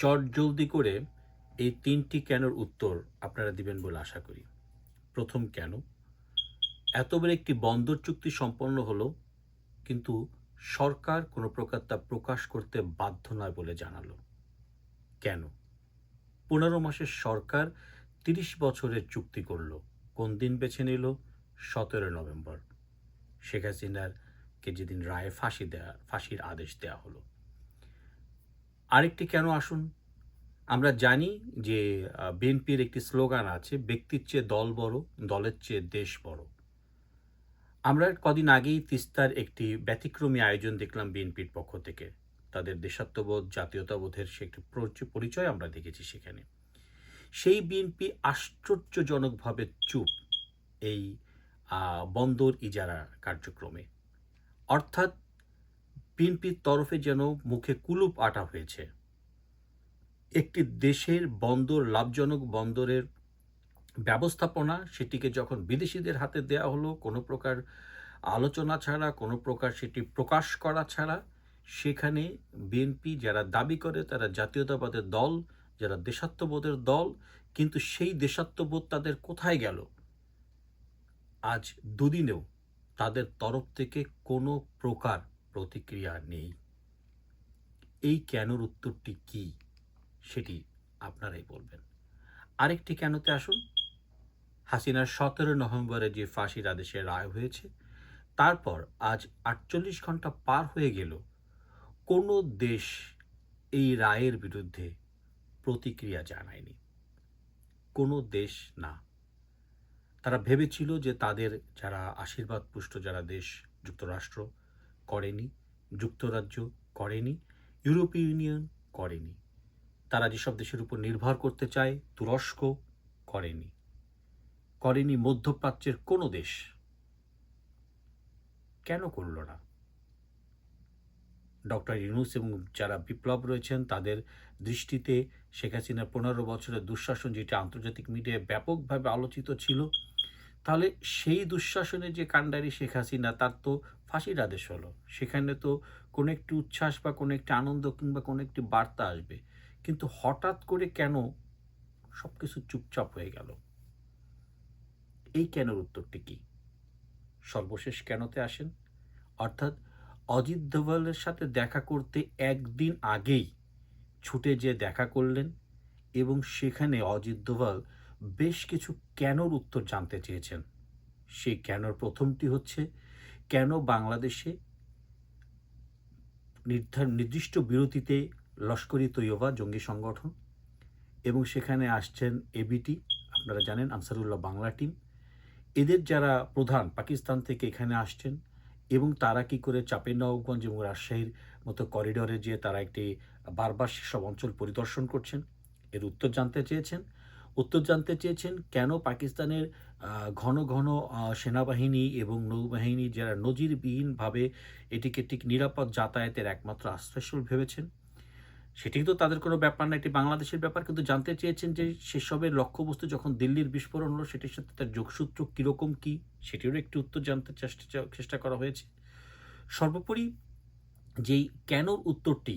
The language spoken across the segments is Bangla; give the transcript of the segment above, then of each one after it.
চট জলদি করে এই তিনটি কেনর উত্তর আপনারা দিবেন বলে আশা করি। প্রথম কেন? এতবার একটি বন্দর চুক্তি সম্পন্ন হলো, কিন্তু সরকার কোনো প্রকার তা প্রকাশ করতে বাধ্য নয় বলে জানালো। কেন? পনেরো মাসের সরকার তিরিশ বছরের চুক্তি করল। কোন দিন বেছে নিল? সতেরো নভেম্বর। শেখ হাসিনার কে যেদিন রায়ে ফাঁসি দেয়া, ফাঁসির আদেশ দেওয়া হলো। আরেকটি কেন আসুন? আমরা জানি যে বিএনপির একটি স্লোগান আছে, ব্যক্তির চেয়ে দল বড়, দলের চেয়ে দেশ বড়। আমরা কদিন আগেই তিস্তার একটি ব্যতিক্রমী আয়োজন দেখলাম বিএনপির পক্ষ থেকে। তাদের দেশাত্মবোধ, জাতীয়তাবোধের সে একটি পরিচয়- আমরা দেখেছি সেখানে। সেই বিএনপি আশ্চর্যজনকভাবে চুপ এই বন্দর ইজারা কার্যক্রমে। অর্থাৎ বিএনপির তরফে যেন মুখে কুলুপ আটা হয়েছে। একটি দেশের বন্দর, লাভজনক বন্দরের ব্যবস্থাপনা, সেটিকে যখন বিদেশিদের হাতে দেওয়া হলো, কোনো প্রকার আলোচনা ছাড়া, কোনো প্রকার সেটি প্রকাশ করা ছাড়া, সেখানে বিএনপি যারা দাবি করে, তারা জাতীয়তাবাদের দল, যারা দেশাত্মবোধের দল, কিন্তু সেই দেশাত্মবোধ তাদের কোথায় গেল? আজ দুদিনেও তাদের তরফ থেকে কোনো প্রকার প্রতিক্রিয়া নেই। এই কেনর উত্তরটি কি সেটি আপনারাই বলবেন। আরেকটি কেনতে আসুন। হাসিনার সতেরো নভেম্বরে যে ফাঁসির আদেশে রায় হয়েছে, তারপর আজ আটচল্লিশ ঘণ্টা পার হয়ে গেল, কোনো দেশ এই রায়ের বিরুদ্ধে প্রতিক্রিয়া জানায়নি? কোনো দেশ না। তারা ভেবেছিল যে তাদের যারা আশীর্বাদ পুষ্ট যারা দেশ, যুক্তরাষ্ট্র করেনি, যুক্তরাজ্য করেনি, ইউরোপীয় ইউনিয়ন করেনি। তারা যেসব দেশের উপর নির্ভর করতে চায়, তুরস্ক করেনি। করেনি মধ্যপ্রাচ্যের কোনো দেশ। কেন করল না? ডক্টর ইউনুস এবং যারা বিপ্লব রয়েছেন, তাদের দৃষ্টিতে শেখ হাসিনার পনেরো বছরের দুঃশাসন, যেটি আন্তর্জাতিক মিডিয়ায় ব্যাপকভাবে আলোচিত ছিল তাহলে সেই দুঃশাসনে যে কাণ্ডারি শেখ হাসিনা, তার তো ফাঁসির আদেশ হলো। সেখানে তো কোনো একটি উচ্ছ্বাস বা কোনো একটি আনন্দ কিংবা কোনো একটি বার্তা আসবে। কিন্তু হঠাৎ করে কেন সব কিছু চুপচাপ হয়ে গেল? এই কেনর উত্তরটি কি? সর্বশেষ কেনতে আসেন? অর্থাৎ অজিত দোভালের সাথে দেখা করতে একদিন আগেই ছুটে যে দেখা করলেন এবং সেখানে অজিত দোভাল বেশ কিছু কেনর উত্তর জানতে চেয়েছেন। সেই কেনর প্রথমটি হচ্ছে, কেন বাংলাদেশে নির্দিষ্ট বিরতিতে লস্করি তৈয়বা জঙ্গি সংগঠন এবং সেখানে আসছেন এবিটি আপনারা জানেন, আনসারুল্লাহ বাংলা টিম। এদের যারা প্রধান পাকিস্তান থেকে এখানে আসছেন এবং তারা কি করে চাঁপাইনবাবগঞ্জ এবং রাজশাহীর মতো করিডোরে যেয়ে তারা একটি বারবার সেসব অঞ্চল পরিদর্শন করছেন, এর উত্তর জানতে চেয়েছেন। উত্তর জানতে চেয়েছেন, কেন পাকিস্তানের ঘন ঘন সেনাবাহিনী এবং নৌবাহিনী যারা নজিরবিহীনভাবে এটিকে ঠিক নিরাপদ যাতায়াতের একমাত্র আশ্রয়স্থল ভেবেছেন? সেটি তো তাদের কোনো ব্যাপার না, এটি বাংলাদেশের ব্যাপার। কিন্তু জানতে চেয়েছেন যে সেসবের লক্ষ্যবস্তু যখন দিল্লির বিস্ফোরণ হলো, সেটির সাথে তার যোগসূত্র কীরকম কী? সেটিরও একটি উত্তর জানতে চেষ্টা চেষ্টা করা হয়েছে। সর্বোপরি যেই কেনর উত্তরটি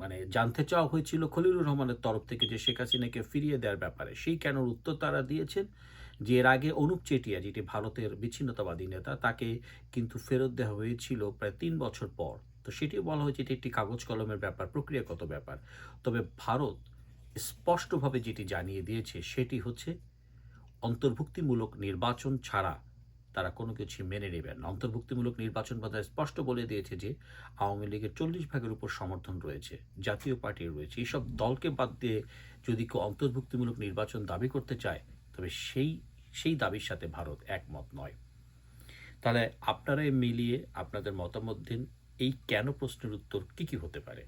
মানে জানতে চাওয়া হয়েছিল খলিলুর রহমানের তরফ থেকে যে শেখ হাসিনাকে ফিরিয়ে দেওয়ার ব্যাপারে। সেই কেনর উত্তর তারা দিয়েছেন যে এর আগে অনুপ চেটিয়া যেটি ভারতের বিচ্ছিন্নতাবাদী নেতা, তাকে কিন্তু ফেরত দেওয়া হয়েছিল প্রায় তিন বছর পর। তো সেটিও বলা হয়েছে এটি একটি কাগজ কলমের ব্যাপার, প্রক্রিয়াগত ব্যাপার। তবে ভারত স্পষ্টভাবে যেটি জানিয়ে দিয়েছে, সেটি হচ্ছে অন্তর্ভুক্তিমূলক নির্বাচন ছাড়া তারা কোনো কিছু মেনে নেবেন অন্তর্ভুক্তিমূলক নির্বাচন কথা স্পষ্ট বলে দিয়েছে যে, আওয়ামী লীগের চল্লিশ ভাগের উপর সমর্থন রয়েছে, জাতীয় পার্টির রয়েছে। এইসব দলকে বাদ দিয়ে যদি কেউ অন্তর্ভুক্তিমূলক নির্বাচন দাবি করতে চায়, তবে সেই সেই দাবির সাথে ভারত একমত নয়। তাহলে আপনারাই মিলিয়ে আপনাদের মতামত দিন, এই কেন প্রশ্নের উত্তর কী কী হতে পারে?